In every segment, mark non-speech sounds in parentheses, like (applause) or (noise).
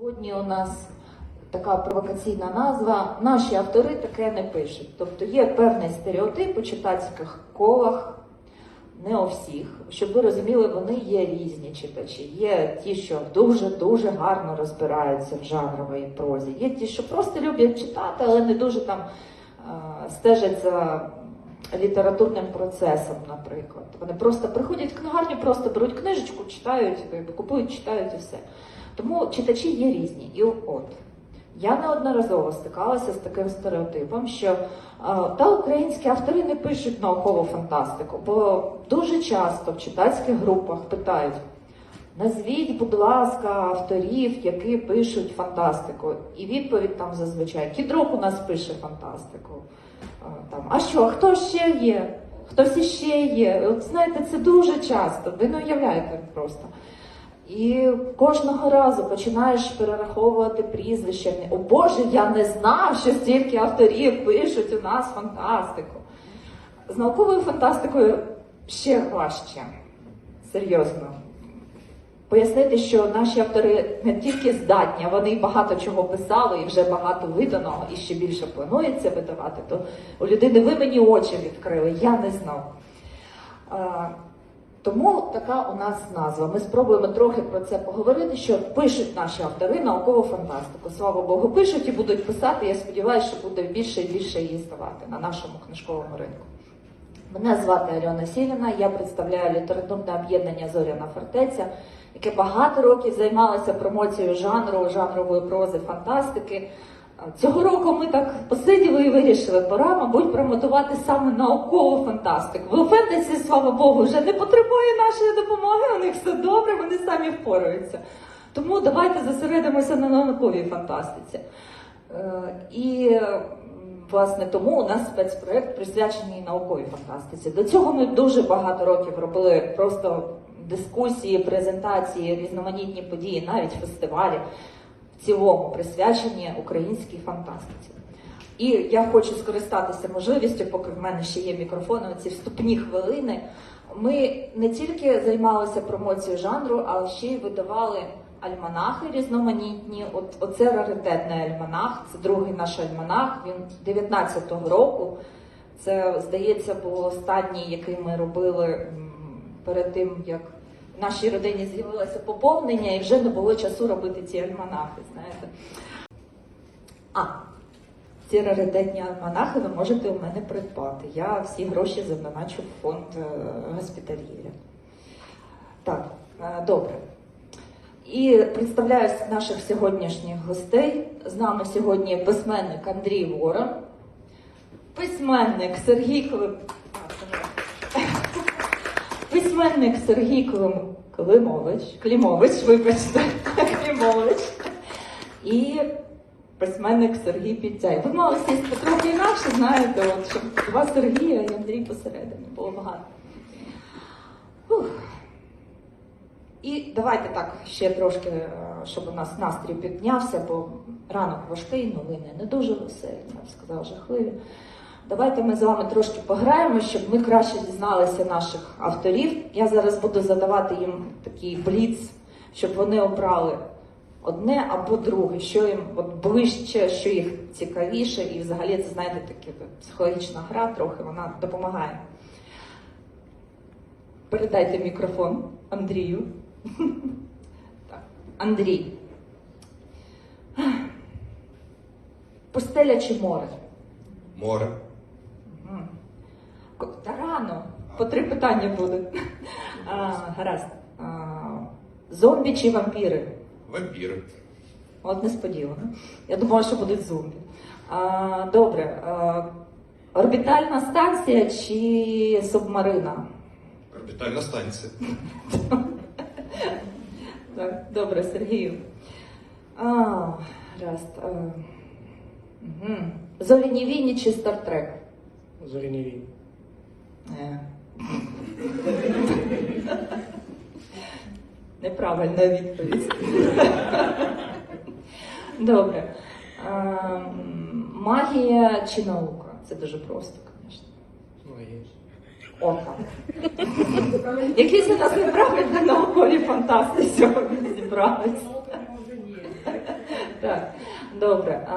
Сьогодні у нас така провокаційна назва. Наші автори таке не пишуть. Тобто є певний стереотип у читацьких колах, не у всіх. Щоб ви розуміли, вони є різні читачі. Є ті, що дуже-дуже гарно розбираються в жанровій прозі. Є ті, що просто люблять читати, але не дуже там е, стежать за літературним процесом, наприклад. Вони просто приходять в книгарню, просто беруть книжечку, читають, якби купують, читають і все. Тому читачі є різні. І от я неодноразово стикалася з таким стереотипом, що е, та українські автори не пишуть наукову фантастику, бо дуже часто в читацьких групах питають. Назвіть, будь ласка, авторів, які пишуть фантастику. І відповідь там зазвичай Кідрук у нас пише фантастику. А, Там, а що, хто ще є? Хтось іще є? От знаєте, це дуже часто. Ви не уявляєте просто. І кожного разу починаєш перераховувати прізвища. О Боже, я не знав, що стільки авторів пишуть у нас фантастику. З науковою фантастикою ще важче. Серйозно. Пояснити, що наші автори не тільки здатні, а вони багато чого писали, і вже багато видано, і ще більше планується видавати, то у людини ви мені очі відкрили, я не знав. Тому така у нас назва. Ми спробуємо трохи про це поговорити, що пишуть наші автори наукову фантастику. Слава Богу, пишуть і будуть писати. Я сподіваюся, що буде більше і більше її ставати на нашому книжковому ринку. Мене звати Альона Сіліна, я представляю літературне об'єднання Зоряна фортеця, яке багато років займалося промоцією жанру, жанрової прози, фантастики. Цього року ми так посиділи і вирішили, пора, мабуть, промотувати саме наукову фантастику. Бо фентезі, слава Богу, вже не потребує нашої допомоги, у них все добре, вони самі впораються. Тому давайте зосередимося на науковій фантастиці. Е, І власне тому у нас спецпроект присвячений науковій фантастиці. До цього ми дуже багато років робили просто дискусії, презентації, різноманітні події, навіть фестивалі цілому присвячені українській фантастиці. І я хочу скористатися можливістю, поки в мене ще є мікрофон, ці вступні хвилини. Ми не тільки займалися промоцією жанру, але ще й видавали альманахи різноманітні. От оце раритетний альманах, це другий наш альманах. Він 19-го року. Це, здається, був останній, який ми робили перед тим, як нашій родині з'явилося поповнення, і вже не було часу робити ці альманахи. Знаєте. А, ці раритетні альманахи ви можете у мене придбати. Я всі гроші задоначу в фонд е, госпітальєрів. Так, е, добре. І представляю наших сьогоднішніх гостей. З нами сьогодні письменник Андрій Ворон, письменник Сергій Клим... Письменник Сергій Клим... Климович, Клімович, вибачте, Клімович. І письменник Сергій Підтяй. Ви мали сісти трохи інакше, знаєте, от, щоб два Сергія і Андрій посередині було багато. Ух. І давайте так ще трошки, е, щоб у нас настрій піднявся, бо ранок важкий, новини не дуже веселі, я б сказала, жахливі. Давайте ми з вами трошки пограємо, щоб ми краще дізналися наших авторів. Я зараз буду задавати їм такий бліц, щоб вони обрали одне або друге, що їм от ближче, що їх цікавіше, і взагалі це, знаєте, така психологічна гра трохи, вона допомагає. Передайте мікрофон Андрію. (laughs) Так. Андрій. Пустеля чи море? Море. Та рано. По три питання буде. А, гаразд. А, зомбі чи вампіри? Вампір. От несподівано. Я думала, що будуть зомбі. А, добре. А, орбітальна станція чи субмарина? Орбітальна станція. Так, добре, Сергію. А, гаразд. А, угу. Зоряні війні чи Стартрек? Зоряні війни. Е. Неправильна відповідь. Добре. Магія чи наука? Це дуже просто, звісно. Магія. О, так. Якісь у нас неправильні наукові фантасти сьогодні зібрались. Наука може ні. Так, добре.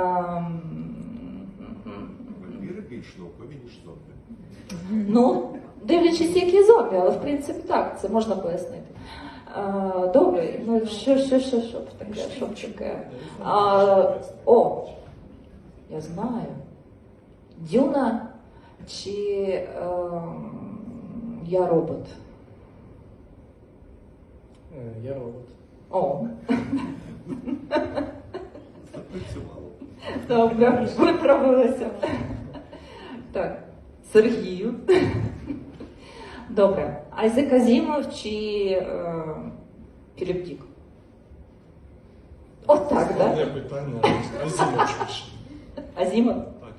Вампіри більш наукові, ніж зомбі. Ну, дивлячись, які зомбі, але в принципі так, це можна пояснити. А, добре, ну що, що, що, що б таке, що б таке? А, о, я знаю. Дюна чи ем, я робот? Е, Я робот. О, Запрацювало. добре, виправилася. Так, Сергію. Добре. Айзек Азімов чи е, Філіп Дік? От так, так? Складне питання, Азімов швидше. Азімов? Так.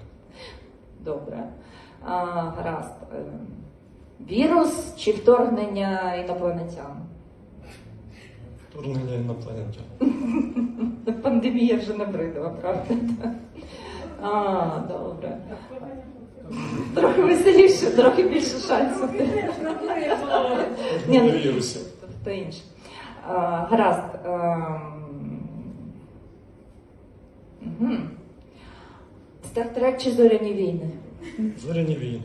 Добре. А, гаразд. Е, Вірус чи вторгнення інопланетян? Вторгнення інопланетян. Пандемія вже набридла, правда? А, добре. Трохи веселіше, трохи більше шансів. Ні, ну, Тобто інше. Гаразд. ем. Стартрек чи зоряні війни? Зоряні війни.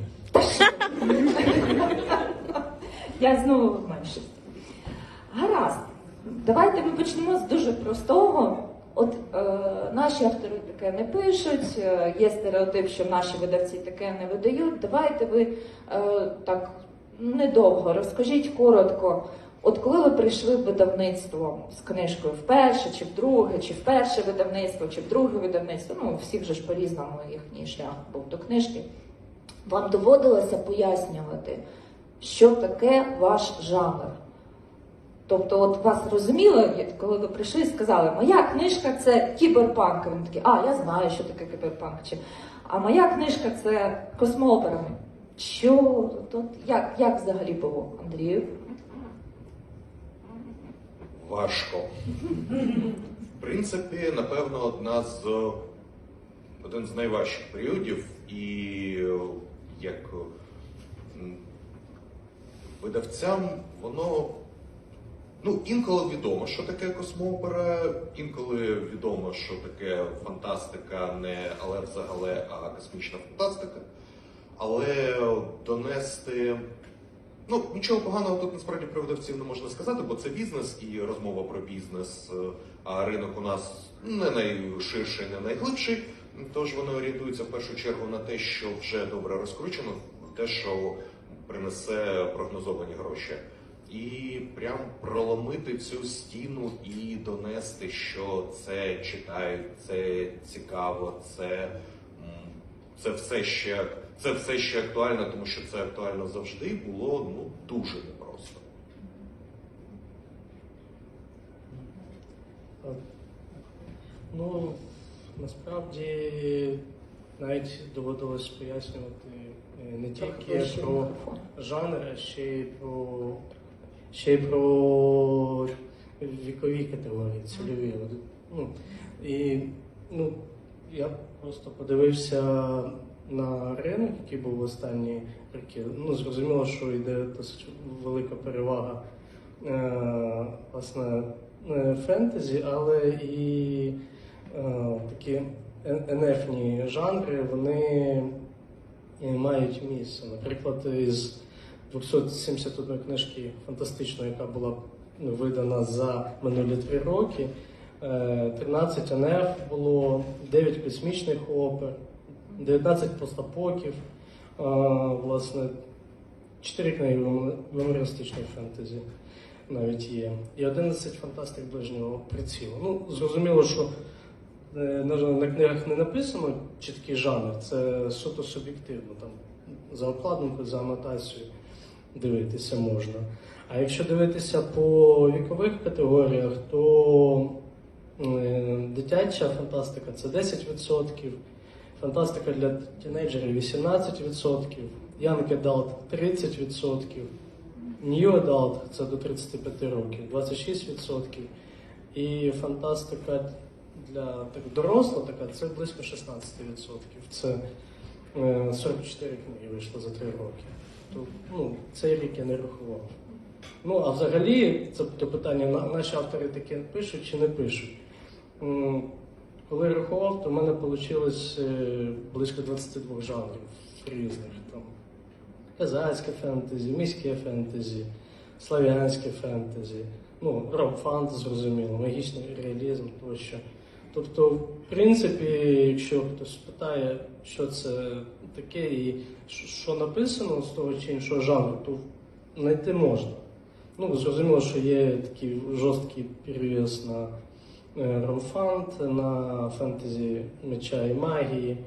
Я знову в меншості. Гаразд. Давайте ми почнемо з дуже простого. От е, наші автори таке не пишуть, е, є стереотип, що наші видавці таке не видають. Давайте ви е, так недовго розкажіть коротко. От коли ви прийшли в видавництво з книжкою вперше, чи вдруге, чи в перше видавництво, чи в друге видавництво, ну всіх же ж по-різному їхній шлях був до книжки, вам доводилося пояснювати, що таке ваш жанр. Тобто, от вас розуміли, коли ви прийшли і сказали, моя книжка це кіберпанк. Він такий, а я знаю, що таке кіберпанк. Чи а моя книжка це космоопера. Що тут як, як взагалі було, Андрію? Важко. В принципі, напевно, одна з один з найважчих періодів, і як видавцям воно ну, інколи відомо, що таке космоопера, інколи відомо, що таке фантастика, не але взагале, а космічна фантастика. Але донести Ну, нічого поганого тут насправді про видавців не можна сказати, бо це бізнес і розмова про бізнес, а ринок у нас не найширший, не найглибший. Тож вони орієнтуються в першу чергу на те, що вже добре розкручено, те, що принесе прогнозовані гроші. І прям проломити цю стіну і донести, що це читають, це цікаво, це це все ще це все ще актуально, тому що це актуально завжди було ну дуже непросто. Ну, насправді навіть доводилось пояснювати е, не тільки про жанр, а ще й про ще й про вікові категорії, цільові. Ну, і ну, я просто подивився на ринок, який був в останні роки. Ну, зрозуміло, що йде досить велика перевага е, власне е, фентезі, але і е, такі НФні жанри, вони е, мають місце. Наприклад, із 271 книжки фантастичної, яка була ну, видана за минулі три роки. е, 13 НФ було, 9 космічних опер, 19 постапоків, е, власне, 4 книги гумористичної фентезі навіть є. І 11 фантастик ближнього прицілу. Ну, зрозуміло, що е, на, на книгах не написано чіткий жанр, це суто суб'єктивно. Там за обкладинкою, за анотацією дивитися можна. А якщо дивитися по вікових категоріях, то е, дитяча фантастика це 10%, фантастика для тінейджерів 18%, Young Adult 30%, New Adult це до 35 років 26%, і фантастика для так, доросла така це близько 16%. Це е, 44 книги вийшло за 3 роки. То, ну, цей рік я не рахував. Ну, а взагалі, це то питання, наші автори таке пишуть чи не пишуть. Коли рахував, то в мене вийшло близько 22 жанрів різних. Там казацьке фентезі, міське фентезі, слав'янське фентезі, ну, рок-фант, зрозуміло, магічний реалізм тощо. Тобто, в принципі, якщо хтось питає, що це таке і що- написано з того чи іншого жанру, то знайти можна. Ну, зрозуміло, що є такий жорсткий перевес на е, ромфант, на фентезі меча і магії.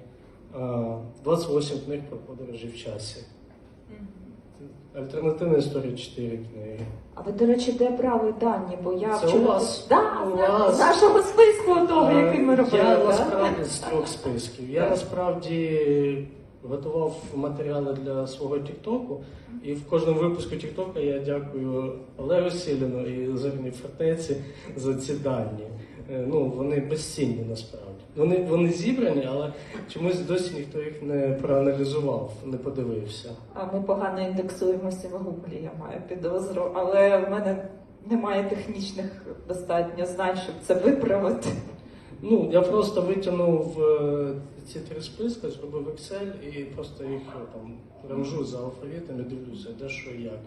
28 книг про подорожі в часі. Альтернативна історія 4 книги. А ви, до речі, де брали дані? Бо я Це вчора- у вас. Да, У з вас. з нашого списку того, який ми Е, робили. Я да? насправді з трьох списків. Я насправді готував матеріали для свого Тіктоку, і в кожному випуску Тіктока я дякую Олегу Сіліну і Зорній Фортеці за ці дані. Е, Ну, вони безцінні насправді. Вони, вони зібрані, але чомусь досі ніхто їх не проаналізував, не подивився. А ми погано індексуємося в Гуглі, я маю підозру, але в мене немає технічних достатньо знань, щоб це виправити. Ну, я просто витягнув е, ці три списки, зробив Excel і просто їх е, там ранжу за алфавітом і дивлюся, де що як.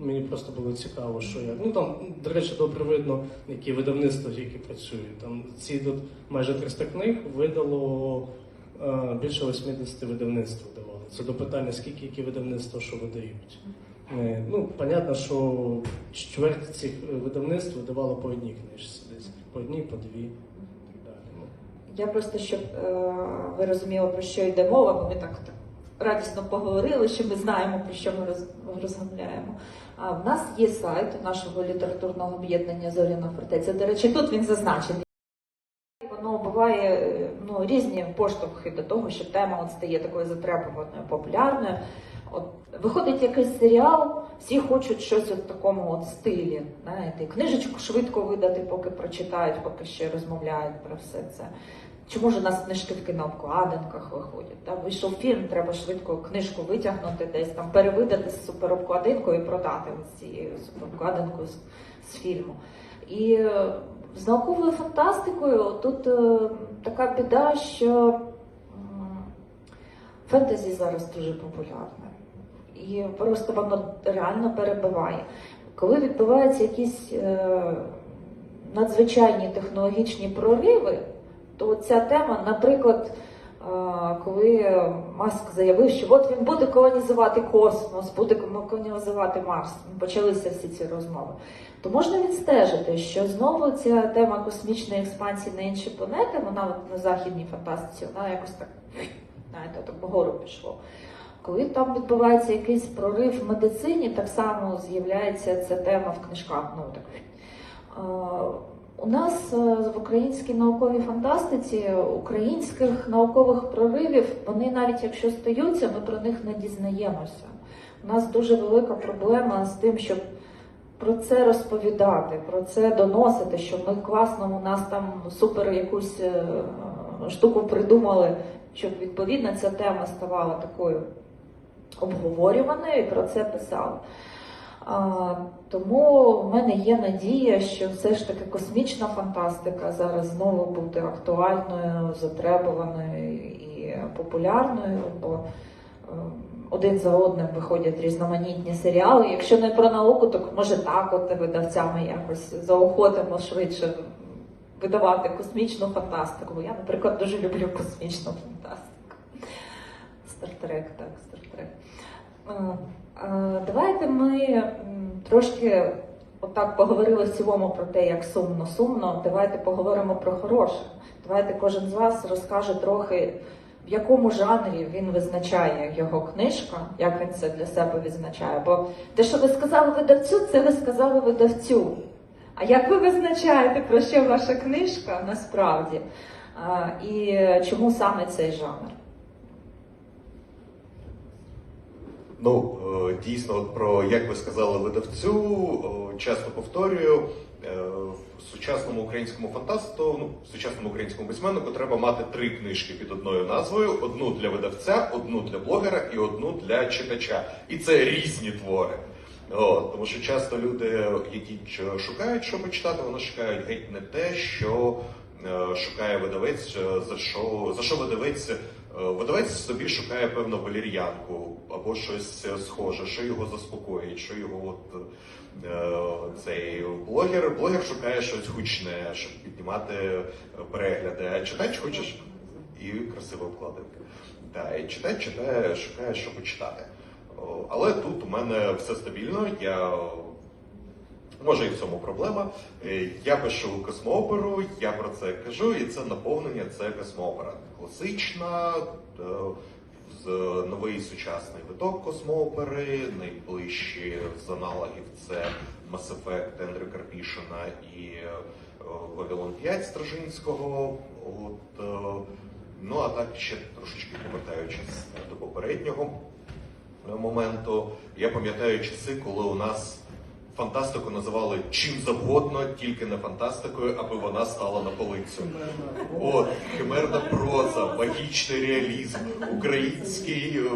Мені просто було цікаво, що як. Ну там, до речі, добре видно, які видавництва які працюють. Там ці тут майже 300 книг видало е, більше 80 видавництв видавали. Це до питання, скільки які видавництва що видають. Е, ну, понятно, що чверть цих е, видавництв видавало по одній книжці десь, по одній, по дві. і так далі. Ну, Я просто щоб е, ви розуміли, про що йде мова, бо ми так, так радісно поговорили, що ми знаємо, про що ми роз, розмовляємо. А в нас є сайт нашого літературного об'єднання Зоряна фортеця. До речі, тут він зазначений. Воно буває е, ну, різні поштовхи до того, що тема от стає такою затребуваною, популярною. От виходить якийсь серіал, всі хочуть щось в такому от стилі. Знаєте, книжечку швидко видати, поки прочитають, поки ще розмовляють про все це. Чому ж у нас книжки таки на обкладинках виходять? Та? Вийшов фільм, треба швидко книжку витягнути, десь там перевидати з суперобкладинкою і продати ось цією суперобкладинкою з, з фільму. І е, з науковою фантастикою тут е, така біда, що фентезі зараз дуже популярне. І просто воно реально перебиває. Коли відбуваються якісь е, надзвичайні технологічні прориви, то ця тема, наприклад, е, коли Маск заявив, що от він буде колонізувати космос, буде колонізувати Марс, почалися всі ці розмови, то можна відстежити, що знову ця тема космічної експансії на інші планети, вона от на західній фантастиці, вона якось так, знаєте, так вгору пішло. Коли там відбувається якийсь прорив в медицині, так само з'являється ця тема в книжках. Ну, так. У нас е, в українській науковій фантастиці українських наукових проривів, вони навіть якщо стаються, ми про них не дізнаємося. У нас дуже велика проблема з тим, щоб про це розповідати, про це доносити, що ми класно, у нас там супер якусь е, штуку придумали, щоб відповідно ця тема ставала такою обговорюваною і про це писали. А, тому в мене є надія, що все ж таки космічна фантастика зараз знову буде актуальною, затребуваною і популярною, бо е, один за одним виходять різноманітні серіали. Якщо не про науку, то може так от видавцями якось заохотимо швидше видавати космічну фантастику. Бо я, наприклад, дуже люблю космічну фантастику. Стартрек, так, Стартрек. Е, е, Давайте ми трошки отак поговорили в цілому про те, як сумно, сумно. Давайте поговоримо про хороше. Давайте кожен з вас розкаже трохи, в якому жанрі він визначає його книжка, як він це для себе відзначає. Бо те, що ви сказали видавцю, це ви сказали видавцю. А як ви визначаєте, про що ваша книжка насправді? І чому саме цей жанр? Ну, е, дійсно, про як ви сказали видавцю, часто повторюю, е, в сучасному українському фантасту, ну, сучасному українському письменнику треба мати три книжки під одною назвою: одну для видавця, одну для блогера і одну для читача. І це різні твори. От, тому що часто люди, які шукають, що почитати, вони шукають геть не те, що е, шукає видавець, е, за що, за що видавець, е, видавець собі шукає певну валір'янку або щось е, схоже, що його заспокоїть, що його от. е, Цей блогер, блогер шукає щось гучне, щоб піднімати перегляди. А читач хочеш і красиву обкладинку. Да, і читач читає, шукає, що почитати. Але тут у мене все стабільно. Я може і в цьому проблема. Е, Я пишу космооперу, я про це кажу, і це наповнення це космоопера. Класична, е, новий сучасний виток космоопери, найближчі з аналогів це Mass Effect Ендрю Карпішина і е, Вавилон 5 Стражинського. От, ну а так ще трошечки повертаючись до попереднього моменту. Я пам'ятаю часи, коли у нас фантастику називали чим завгодно, тільки не фантастикою, аби вона стала на полицю. От, химерна проза, магічний реалізм, український е,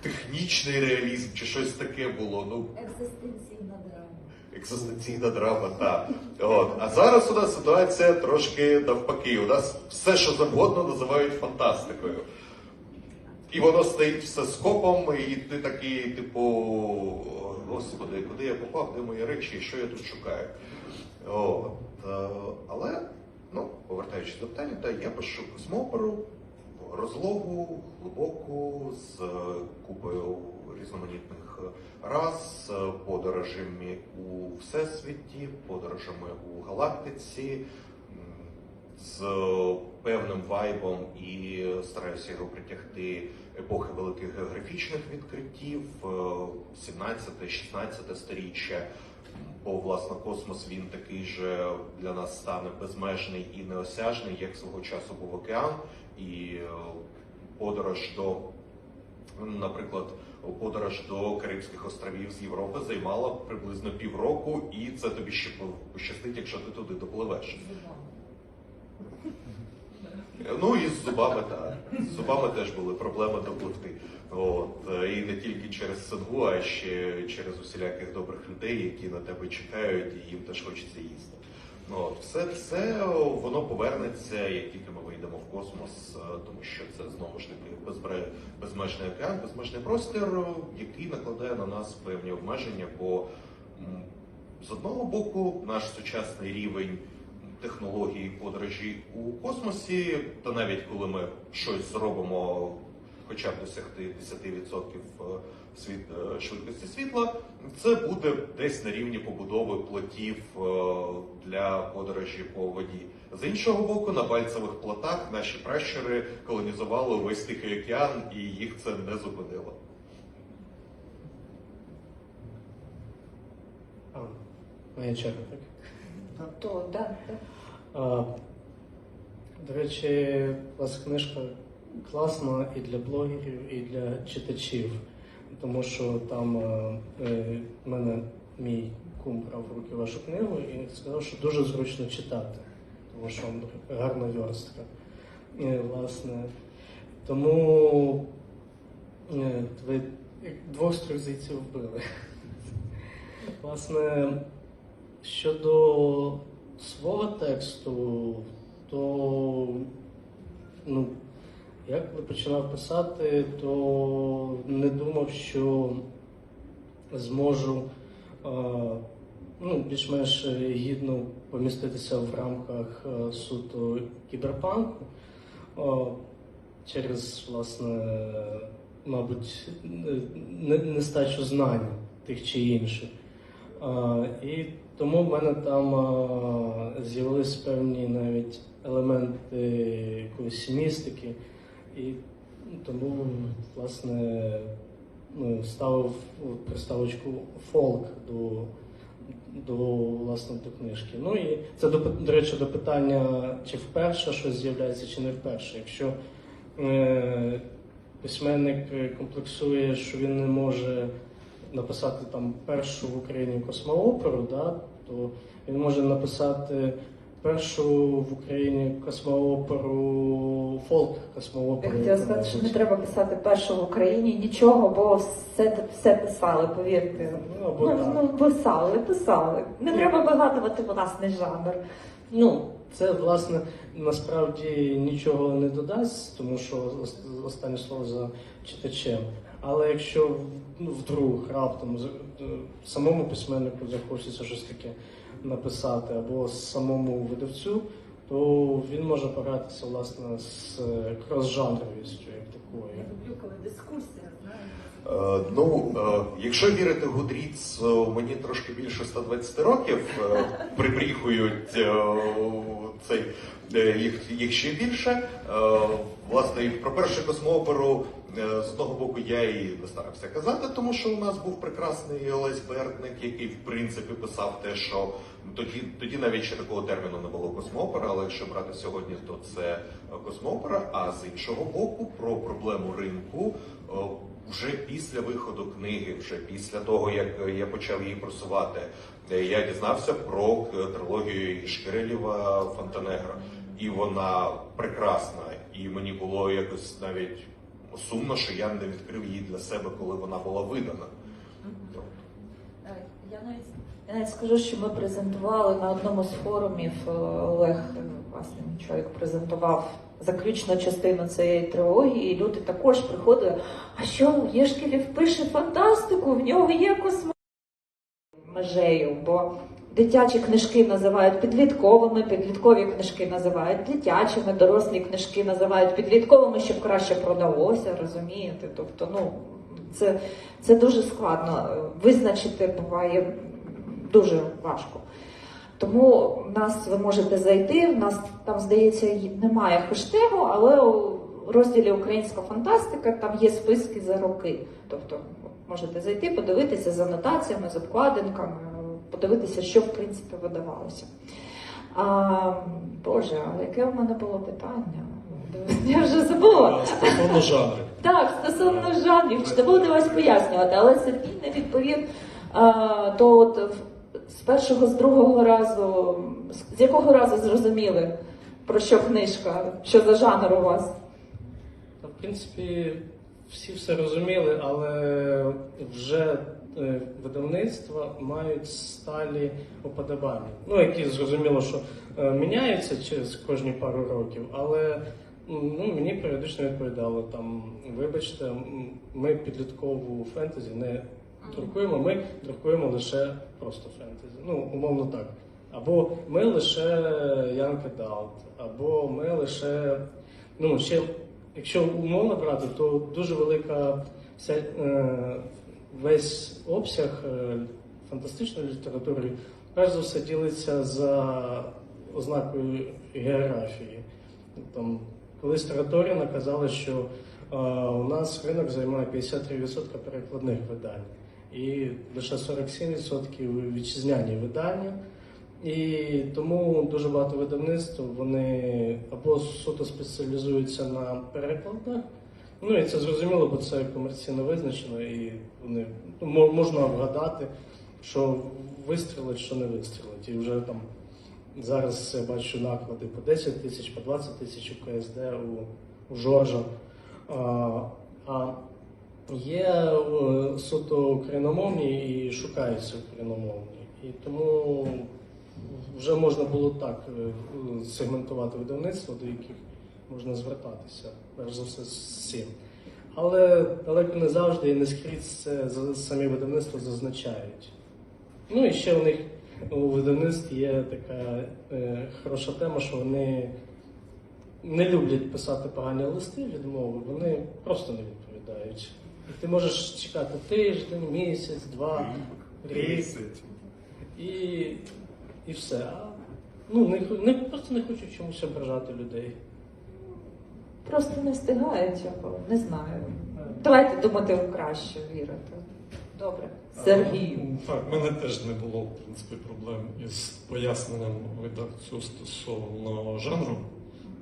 технічний реалізм чи щось таке було. Ну, Екзистенційна драма. екзистенційна драма, так. От. А зараз у нас ситуація трошки навпаки. У нас все, що завгодно, називають фантастикою. І воно стоїть все скопом, і ти такий, типу, господи, куди я попав, де мої речі, що я тут шукаю. От. е, Але, ну, повертаючись до питання, та я пишу космоперу, розлогу, глибоку, з е, купою різноманітних рас, е, подорожами у всесвіті, подорожами у галактиці, з певним вайбом і стараюся його притягти епохи великих географічних відкриттів, 17-16 сторіччя. Бо власне космос він такий же для нас стане безмежний і неосяжний, як свого часу був океан, і е, подорож до, наприклад, подорож до Карибських островів з Європи займала приблизно півроку, і це тобі ще пощастить, якщо ти туди допливеш. Ну і з зубами, так. З зубами теж були проблеми допливти. От. е, І не тільки через сингу, а ще через усіляких добрих людей, які на тебе чекають, і їм теж хочеться їсти. Ну, от. Все це воно повернеться, як тільки ми вийдемо в космос, е, тому що це знову ж таки безмежний океан, безмежний простір, який накладає на нас певні обмеження, бо з одного боку наш сучасний рівень технології подорожі у космосі, та навіть коли ми щось зробимо, хоча б досягти 10% світ, е, швидкості світла, це буде десь на рівні побудови плотів е, для подорожі по воді. З іншого боку, на пальцевих плотах наші пращури колонізували весь Тихий океан, і їх це не зупинило. Моя черга, так? То, да, да. А, до речі, у вас книжка класна і для блогерів, і для читачів, тому що там е, е, мене мій кум брав в руки вашу книгу і сказав, що дуже зручно читати, тому що там гарна верстка. Е, власне. Тому е, ви двох струзиців вбили. Власне, щодо свого тексту, то ну, як коли починав писати, то не думав, що зможу е, ну, більш-менш гідно поміститися в рамках е, суто кіберпанку е, через, власне, мабуть, не- нестачу знань тих чи інших. А, і тому в мене там з'явились певні навіть елементи якоїсь містики, і тому, власне, ну, ставив приставочку фолк до, до власне до книжки. Ну і це до, до речі, до питання, чи вперше щось з'являється, чи не вперше. Якщо е, письменник е, комплексує, що він не може написати там першу в Україні космооперу, да, то він може написати першу в Україні космооперу, фолк Я космооперу. хотіла сказати, що не треба писати першу в Україні нічого, бо все, все писали, повірте. Ну, або Ну, так. ну, писали, писали. Не треба вигадувати власний жанр. Ну, це власне насправді нічого не додасть, тому що останнє слово за читачем. Але якщо ну, вдруг раптом з- е, самому письменнику захочеться щось таке написати, або самому видавцю, то він може погратися власне з е, крос-жанровістю як такою. люблю, коли дискусія, знаєте. Е, Ну, е, якщо вірити Гудріц, мені трошки більше 120 років е, прибріхують е, цей е, їх, їх ще більше. Е, Власне, про першу космооперу з одного боку я і не старався казати, тому що у нас був прекрасний Олесь Бердник, який в принципі писав те, що тоді, тоді навіть ще такого терміну не було космоопера, але якщо брати сьогодні, то це е, космоопера. А з іншого боку, про проблему ринку е, вже після виходу книги, вже після того, як я почав її просувати, е, я дізнався про е, трилогію Ішкерелєва Фонтанегра. І вона прекрасна. І мені було якось навіть сумно, що я не відкрив її для себе, коли вона була видана. Е, Я навіть, я навіть скажу, що ми презентували на одному з форумів е, Олег е, власне чоловік презентував заключну частину цієї трилогії, і люди також приходили. А що Єшкелів пише фантастику? В нього є космо межею, бо дитячі книжки називають підлітковими, підліткові книжки називають дитячими, дорослі книжки називають підлітковими, щоб краще продалося, розумієте? Тобто, ну це, це дуже складно. Визначити буває дуже важко. Тому в нас ви можете зайти. В нас там, здається, немає хештегу, але у розділі Українська фантастика там є списки за роки. Тобто можете зайти, подивитися з анотаціями, з обкладинками, подивитися, що в принципі видавалося. А, Боже, але яке в мене було питання? Я вже забула. Стосовно жанрів. Так, стосовно жанрів, чи не буду вас пояснювати, але Сергій не відповів. А, то от з першого, з другого разу, з- якого разу зрозуміли, про що книжка, що за жанр у вас? В принципі, всі все розуміли, але вже е, видавництва мають сталі уподобання. Ну, які зрозуміло, що е, міняються через кожні пару років, але ну, мені періодично відповідало там, вибачте, ми підліткову фентезі не друкуємо, ми друкуємо лише просто фентезі. Ну, умовно так. Або ми лише Young Adult, або ми лише. Ну, ще, якщо умовно брати, то дуже велика вся, е, весь обсяг е, фантастичної літератури, перш за все, ділиться за ознакою географії. Там, колись Тараторіна казали, що е, у нас ринок займає 53% перекладних видань і лише 47% вітчизняні видання. І тому дуже багато видавництв вони або суто спеціалізуються на перекладах. Ну і це зрозуміло, бо це комерційно визначено, і вони ну, можна вгадати, що вистрілить, що не вистрілить. І вже там зараз я бачу наклади по 10 тисяч, по 20 тисяч у КСД у, у Жоржа. А, а є е, суто україномовні і шукаються україномовні. І тому вже можна було так е, сегментувати видавництво, до яких можна звертатися, перш за все з цим. Але далеко не завжди і не скрізь це самі видавництва зазначають. Ну і ще у них у видавництв є така е, хороша тема, що вони не люблять писати погані листи відмови, вони просто не відповідають. І ти можеш чекати тиждень, місяць, два, рік. І, і все. Ну, не, не, просто не хочуть чомусь ображати людей. Просто не встигають цього, не знаю. Давайте думати в краще, вірити. Добре. Сергій. А, Так, в мене теж не було в принципі проблем із поясненням видавцю стосовно жанру.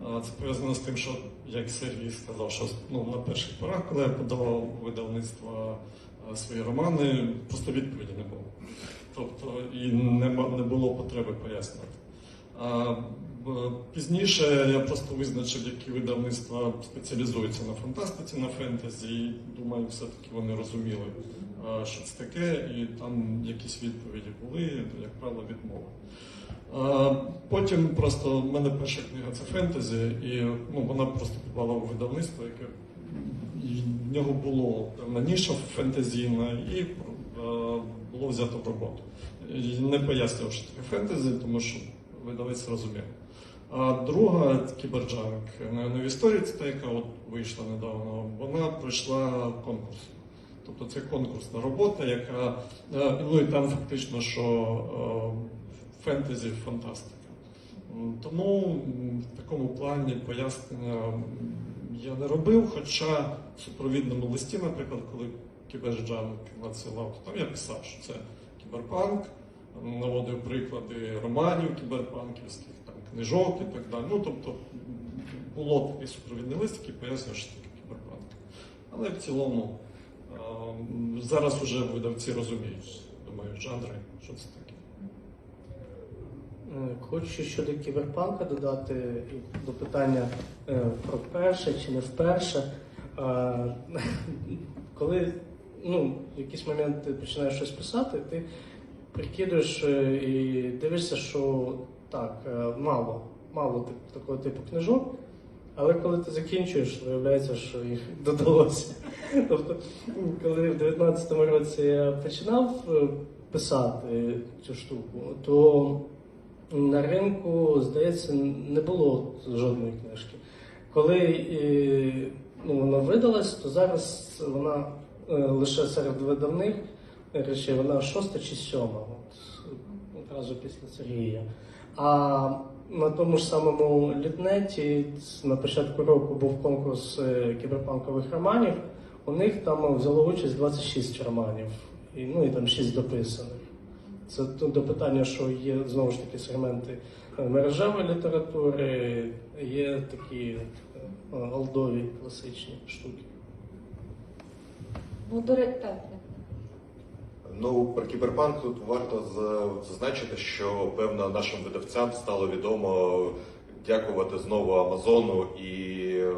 А Це пов'язано з тим, що як Сергій сказав, що ну, на перших порах, коли я подавав видавництво свої романи, просто відповіді не було. Тобто і нема- не було потреби пояснювати. А пізніше я просто визначив, які видавництва спеціалізуються на фантастиці, на фентезі, і думаю, все-таки вони розуміли, що це таке, і там якісь відповіді були, як правило, відмови. Потім просто в мене перша книга це фентезі, і ну, вона просто попала у видавництво, яке в нього було певна ніша фентезійна, і е, було взято в роботу. Не пояснював, що таке фентезі, тому що видавець розумів. А друга кіберджанк новій історії, це та, яка от вийшла недавно, вона пройшла конкурс. Тобто це конкурсна робота, яка е, ну і там фактично, що е, фентезі, фантастика. Тому в такому плані пояснення я не робив, хоча в супровідному листі, наприклад, коли кіберджанк надсилав, то там я писав, що це кіберпанк, наводив приклади романів кіберпанківських, книжок і так далі. Ну, тобто було такий супровідний лист, який пояснює, що таке кіберпанк. Але в цілому зараз вже видавці розуміють, думаю, жанри, що це таке. Е, Хочу щодо кіберпанка додати до питання е, про перше чи не вперше. (laughs) Коли ну, в якийсь момент ти починаєш щось писати, ти прикидуєш е, і дивишся, що так, е, мало, мало такого типу книжок, але коли ти закінчуєш, виявляється, що їх (laughs) додалося. Тобто, коли в 19-му році я починав е, писати цю штуку, то на ринку, здається, не було жодної книжки. Коли е, ну, вона видалась, то зараз вона лише серед видавних речей, вона шоста чи сьома, от, одразу після Сергія. А на тому ж самому літнеті на початку року був конкурс е, кіберпанкових романів. У них там взяло участь 26 романів, і, ну і там 6 дописаних. Це тут до питання, що є знову ж таки сегменти е, мережевої літератури, є такі е, олдові класичні штуки. Ну, до так. Ну, про кіберпанк тут варто зазначити, що певно нашим видавцям стало відомо дякувати знову Амазону і е,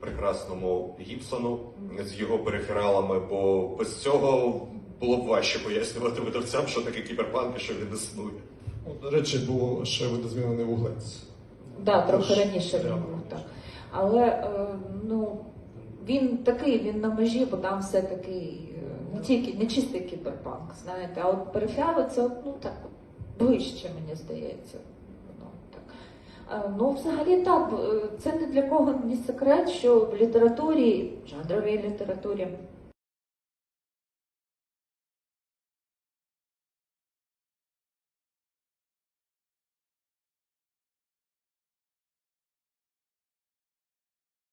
прекрасному Гібсону з його перифералами, бо без цього було б важче пояснювати видавцям, що таке кіберпанк і що він існує. Ну, До речі, був ще видозмінений вуглець. Да, трохи Тож, раніше він був так. Але е, ну, він такий, він на межі, бо там все такий е, не тільки не чистий кіберпанк, знаєте, а от перифіали це ну так ближче, мені здається. Ну, так. Е, Ну, взагалі так, е, це не для кого не секрет, що в літературі, жанровій літературі